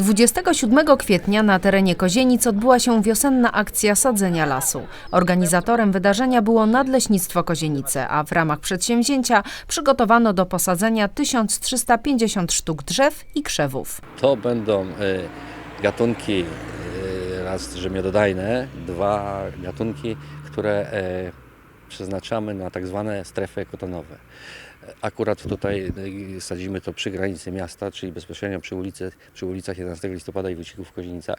27 kwietnia na terenie Kozienic odbyła się wiosenna akcja sadzenia lasu. Organizatorem wydarzenia było Nadleśnictwo Kozienice, a w ramach przedsięwzięcia przygotowano do posadzenia 1350 sztuk drzew i krzewów. To będą e, gatunki e, raz rzemiododajne, dwa gatunki, które e, przeznaczamy na tak zwane strefy ekotonowe. Akurat tutaj e, sadzimy to przy granicy miasta, czyli bezpośrednio przy, ulicy, przy ulicach 11 listopada i Wójcików w Kozienicach,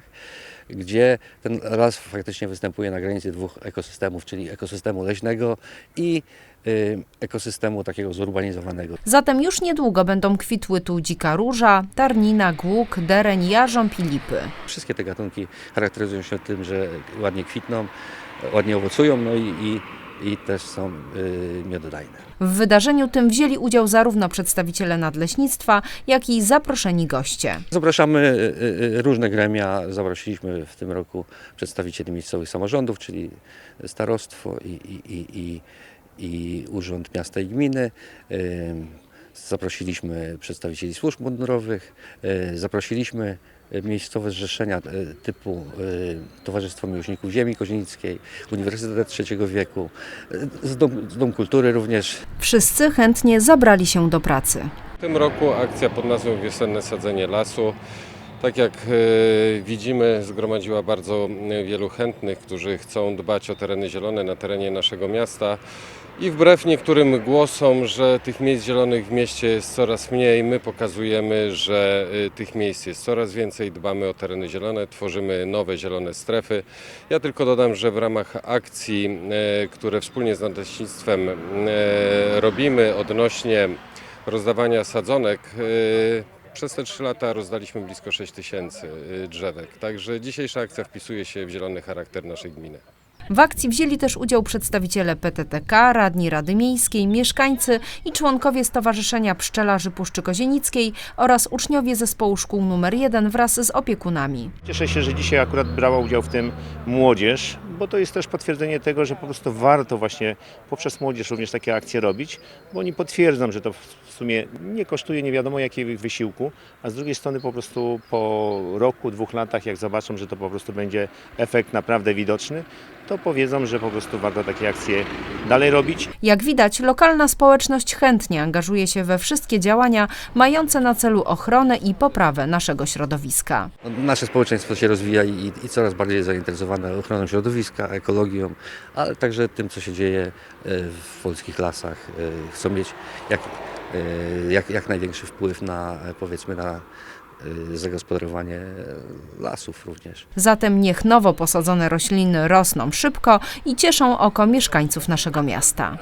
gdzie ten las faktycznie występuje na granicy dwóch ekosystemów, czyli ekosystemu leśnego i e, ekosystemu takiego zurbanizowanego. Zatem już niedługo będą kwitły tu dzika róża, tarnina, głuk, dereń, jarząb i lipy. Wszystkie te gatunki charakteryzują się tym, że ładnie kwitną, ładnie owocują, no i, i, i też są y, miododajne. W wydarzeniu tym wzięli udział zarówno przedstawiciele nadleśnictwa, jak i zaproszeni goście. Zapraszamy y, y, różne gremia, zaprosiliśmy w tym roku przedstawicieli miejscowych samorządów, czyli starostwo i, i, i, i, i Urząd Miasta i Gminy. Y, Zaprosiliśmy przedstawicieli służb mundurowych, y, zaprosiliśmy miejscowe zrzeszenia y, typu y, Towarzystwo Miłośników Ziemi Kozienickiej, Uniwersytet Trzeciego Wieku, y, z Dom, z Dom Kultury również. Wszyscy chętnie zabrali się do pracy. W tym roku akcja pod nazwą Wiosenne Sadzenie Lasu. Tak jak e, widzimy, zgromadziła bardzo e, wielu chętnych, którzy chcą dbać o tereny zielone na terenie naszego miasta. I wbrew niektórym głosom, że tych miejsc zielonych w mieście jest coraz mniej, my pokazujemy, że e, tych miejsc jest coraz więcej, dbamy o tereny zielone, tworzymy nowe zielone strefy. Ja tylko dodam, że w ramach akcji, które wspólnie z Nadleśnictwem robimy odnośnie rozdawania sadzonek. Przez te trzy lata rozdaliśmy blisko 6 tysięcy y, drzewek. Także dzisiejsza akcja wpisuje się w zielony charakter naszej gminy. W akcji wzięli też udział przedstawiciele PTTK, radni Rady Miejskiej, mieszkańcy i członkowie Stowarzyszenia Pszczelarzy Puszczy Kozienickiej oraz uczniowie zespołu szkół nr 1 wraz z opiekunami. Cieszę się, że dzisiaj akurat brała udział w tym młodzież, bo to jest też potwierdzenie tego, że po prostu warto właśnie poprzez młodzież również takie akcje robić, bo oni potwierdzą, że to w sumie nie kosztuje nie wiadomo jakiego wysiłku, a z drugiej strony po prostu po roku, dwóch latach, jak zobaczą, że to po prostu będzie efekt naprawdę widoczny, to powiedzą, że po prostu warto takie akcje dalej robić. Jak widać, lokalna społeczność chętnie angażuje się we wszystkie działania mające na celu ochronę i poprawę naszego środowiska. Nasze społeczeństwo się rozwija i, i coraz bardziej jest zainteresowane ochroną środowiska, ekologią, ale także tym, co się dzieje e, w polskich lasach. E, Chcą mieć jak, e, jak, jak największy wpływ na, powiedzmy, na zagospodarowanie lasów również. Zatem niech nowo posadzone rośliny rosną szybko i cieszą oko mieszkańców naszego miasta.